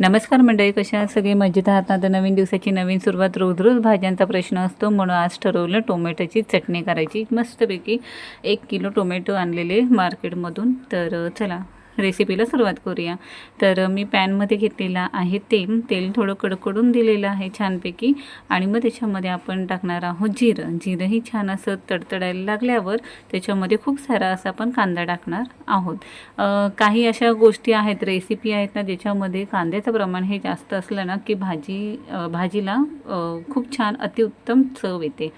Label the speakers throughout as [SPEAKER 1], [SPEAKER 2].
[SPEAKER 1] नमस्कार मंडळी कशा सगळे मजेत आहात? आता नवीन दिवसाची नवीन सुरुवात रोज रोज भाज्यांचा प्रश्न असतो. म्हणून आज ठरवलं टोमॅटोची चटणी करायची. मस्तपैकी एक किलो टोमॅटो आणलेले मार्केटमधून. तर चला रेसिपीला सुरुवात करूया. तर मी पॅनमध्ये घेतलेला आहे तेल. तेल थोडं कडकडून दिलेलं आहे छानपैकी. आणि मग त्याच्यामध्ये आपण टाकणार आहोत जिरं. जिरंही छान असं तडतडायला लागल्यावर त्याच्यामध्ये खूप सारा असा आपण कांदा टाकणार आहोत. काही अशा गोष्टी आहेत रेसिपी आहेत ना ज्याच्यामध्ये कांद्याचं प्रमाण हे जास्त असलं ना की भाजी भाजीला खूप छान अतिउत्तम चव येते.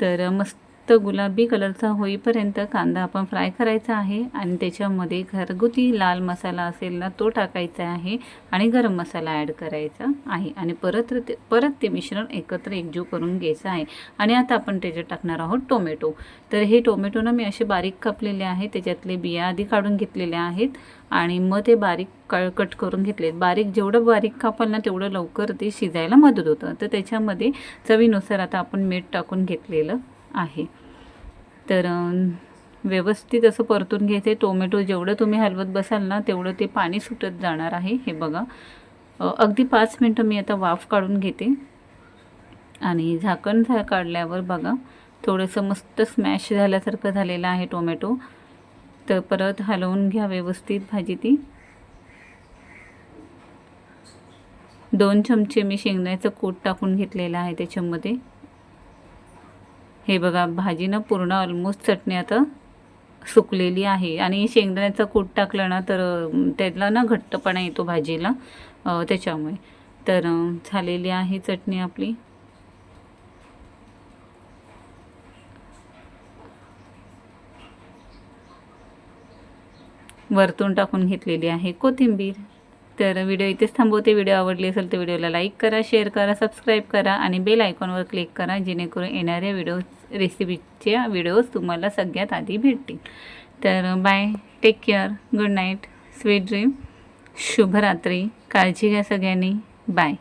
[SPEAKER 1] तर मस्त तर गुलाबी कलरचा होईपर्यंत कांदा आपण फ्राय करायचा आहे आणि त्याच्यामध्ये घरगुती लाल मसाला असेल ना तो टाकायचा आहे आणि गरम मसाला ॲड करायचा आहे. आणि परत ते परत ते मिश्रण एकत्र एकजीव करून घ्यायचं आहे. आणि आता आपण त्याच्यात टाकणार आहोत टोमॅटो. तर हे टोमॅटो ना मी असे बारीक कापलेले आहे त्याच्यातले बिया आधी काढून घेतलेल्या आहेत आणि मग ते बारीक क कट करून घेतलेत बारीक जेवढं बारीक कापाल ना तेवढं लवकर ते शिजायला मदत होतं. तर त्याच्यामध्ये चवीनुसार आता आपण मीठ टाकून घेतलेलं आहे. तर व्यवस्थित असं परतून घ्यायचं आहे टोमॅटो जेवढं तुम्ही हलवत बसाल ना तेवढं ते पाणी सुटत जाणार आहे. हे बघा. अगदी पाच मिनटं मी आता वाफ काढून घेते. आणि झाकण झा काढल्यावर बघा थोडंसं मस्त स्मॅश झाल्यासारखं झालेलं आहे टोमॅटो. तर परत हलवून घ्या व्यवस्थित भाजी ती. दोन चमचे मी शेंगदाण्याचं कूट टाकून घेतलेलं आहे त्याच्यामध्ये. हे बघा भाजीनं पूर्ण ऑलमोस्ट चटणी आता सुकलेली आहे. आणि शेंगदाण्याचा कूट टाकलं ना तर त्यातला ना घट्टपणा येतो भाजीला त्याच्यामुळे. तर झालेली आहे चटणी आपली. वरतून टाकून घेतलेली आहे कोथिंबीर. तर व्हिडिओ इथेच थांबवते. व्हिडिओ आवडली असेल तर व्हिडिओला लाईक करा शेअर करा सबस्क्राईब करा आणि बेल आयकॉनवर क्लिक करा जेणेकरून येणाऱ्या व्हिडिओ रेसिपीच्या व्हिडिओज तुम्हाला सगळ्यात आधी भेटतील. तर bye. Take care good night sweet dream शुभरात्री. काळजी घ्या सगळ्यांनी. बाय